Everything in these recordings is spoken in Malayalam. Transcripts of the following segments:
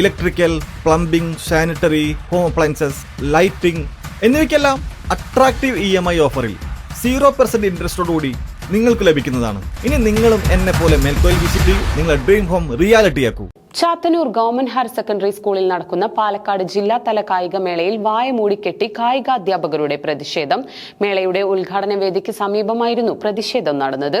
Electrical plumbing sanitary home appliances lighting എന്നിവയ്ക്കെല്ലാം attractive E M I ഓഫറിൽ സീറോ പെർസെന്റ് ഇൻട്രസ്റ്റോടുകൂടി നിങ്ങൾക്ക് ലഭിക്കുന്നതാണ്. ഇനി നിങ്ങളും എന്നെ പോലെ മേൽക്കോയിൽ വിസിറ്റ് ചെയ്യൂ. നിങ്ങളുടെ ഡ്രീം ഹോം റിയാലിറ്റിയാക്കൂ. ചാത്തന്നൂർ ഗവൺമെന്റ് ഹയർ സെക്കൻഡറി സ്കൂളിൽ നടക്കുന്ന പാലക്കാട് ജില്ലാതല കായിക മേളയിൽ വായ മൂടിക്കെട്ടി കായികാധ്യാപകരുടെ പ്രതിഷേധം. മേളയുടെ ഉദ്ഘാടന വേദിക്ക് സമീപമായിരുന്നു പ്രതിഷേധം നടന്നത്.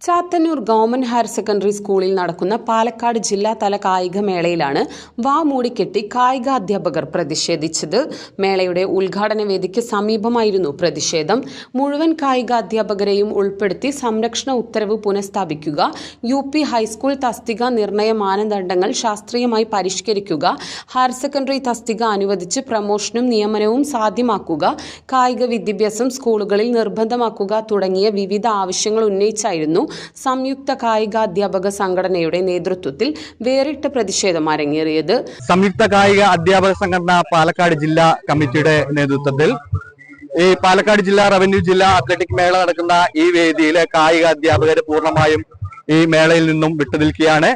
ചാത്തന്നൂർ ഗവൺമെന്റ് ഹയർ സെക്കൻഡറി സ്കൂളിൽ നടക്കുന്ന പാലക്കാട് ജില്ലാതല കായിക മേളയിലാണ് വാ മൂടിക്കെട്ടി കായികാധ്യാപകർ പ്രതിഷേധിച്ചത്. മേളയുടെ ഉദ്ഘാടന വേദിക്ക് സമീപമായിരുന്നു പ്രതിഷേധം. മുഴുവൻ കായികാധ്യാപകരെയും ഉൾപ്പെടുത്തി സംരക്ഷണ ഉത്തരവ് പുനഃസ്ഥാപിക്കുക യു പി ഹൈസ്കൂൾ തസ്തിക നിർണയ മാനദണ്ഡങ്ങൾ ശാസ്ത്രീയമായി പരിഷ്കരിക്കുക ഹയർ സെക്കൻഡറി തസ്തിക അനുവദിച്ച് പ്രമോഷനും നിയമനവും സാധ്യമാക്കുക കായിക വിദ്യാഭ്യാസം സ്കൂളുകളിൽ നിർബന്ധമാക്കുക തുടങ്ങിയ വിവിധ ആവശ്യങ്ങൾ ഉന്നയിച്ചായിരുന്നു സംയുക്ത കായികാധ്യാപക സംഘടനയുടെ നേതൃത്വത്തിൽ വേറിട്ട പ്രതിഷേധം അരങ്ങേറിയത്. സംയുക്ത കായിക അധ്യാപക സംഘടന പാലക്കാട് ജില്ലാ കമ്മിറ്റിയുടെ നേതൃത്വത്തിൽ. ഈ പാലക്കാട് ജില്ലാ റവന്യൂ ജില്ലാ അത്ലറ്റിക് മേള നടക്കുന്ന ഈ വേദിയിലെ കായിക അധ്യാപകർ പൂർണമായും ഈ മേളയിൽ നിന്നും വിട്ടുനിൽക്കുകയാണ്.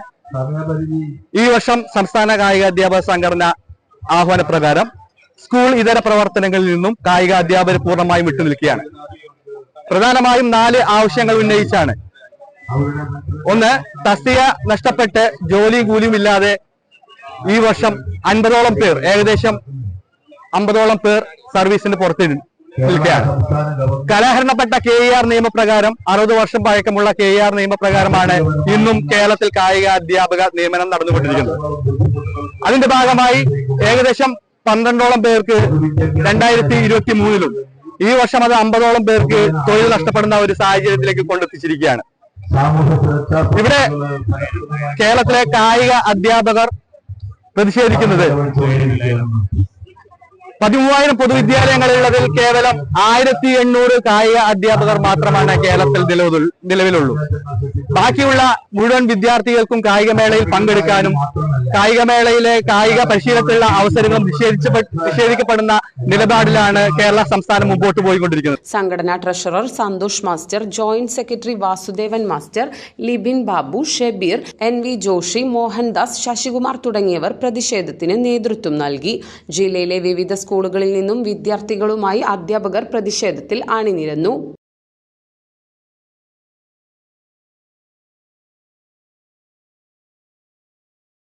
ഈ വർഷം സംസ്ഥാന കായിക അധ്യാപക സംഘടന ആഹ്വാന പ്രകാരം സ്കൂൾ ഇതര പ്രവർത്തനങ്ങളിൽ നിന്നും കായിക അധ്യാപകർ പൂർണമായും വിട്ടുനിൽക്കുകയാണ്. പ്രധാനമായും നാല് ആവശ്യങ്ങൾ ഉന്നയിച്ചാണ്. ഒന്ന് തസ്തിക നഷ്ടപ്പെട്ട് ജോലിയും കൂലിയും ഇല്ലാതെ ഈ വർഷം അൻപതോളം പേർ ഏകദേശം അമ്പതോളം പേർ സർവീസിന് പുറത്തിരുന്നു കലാഹരണപ്പെട്ട കെ ഇ ആർ നിയമപ്രകാരം അറുപത് വർഷം പഴക്കമുള്ള കെ ഇ ആർ നിയമപ്രകാരമാണ് ഇന്നും കേരളത്തിൽ കായിക അധ്യാപക നിയമനം നടന്നുകൊണ്ടിരിക്കുന്നത്. അതിന്റെ ഭാഗമായി ഏകദേശം പന്ത്രണ്ടോളം പേർക്ക് രണ്ടായിരത്തി ഇരുപത്തി മൂന്നിലും ഈ വർഷം അത് അമ്പതോളം പേർക്ക് തൊഴിൽ നഷ്ടപ്പെടുന്ന ഒരു സാഹചര്യത്തിലേക്ക് കൊണ്ടെത്തിച്ചിരിക്കുകയാണ്. ഇവിടെ കേരളത്തിലെ കായിക അധ്യാപകർ പ്രതിഷേധിക്കുന്നത്. പതിമൂവായിരം പൊതുവിദ്യാലയങ്ങളുള്ളതിൽ കേവലം ആയിരത്തി എണ്ണൂറ് കായിക അധ്യാപകർ മാത്രമാണ് കേരളത്തിൽ നിലവിലുള്ളൂ. ബാക്കിയുള്ള മുഴുവൻ വിദ്യാർത്ഥികൾക്കും കായികമേളയിൽ പങ്കെടുക്കാനും കായികമേളയിലെ കായിക പരിശീലനത്തിലുള്ള അവസരങ്ങൾ നിഷേധിക്കപ്പെടുന്ന നിലപാടിലാണ് കേരള സംസ്ഥാനം മുമ്പോട്ട് പോയിക്കൊണ്ടിരിക്കുന്നത്. സംഘടനാ treasurer Santhosh master joint secretary Vasudevan master Libin Babu Shebeer N V Joshi Mohandas Sasikumar തുടങ്ങിയവർ പ്രതിഷേധത്തിന് നേതൃത്വം നൽകി. ജില്ലയിലെ വിവിധ സ്കൂളുകളിൽ നിന്നും വിദ്യാർത്ഥികളുമായി അധ്യാപകർ പ്രതിഷേധത്തിൽ അണിനിരന്നു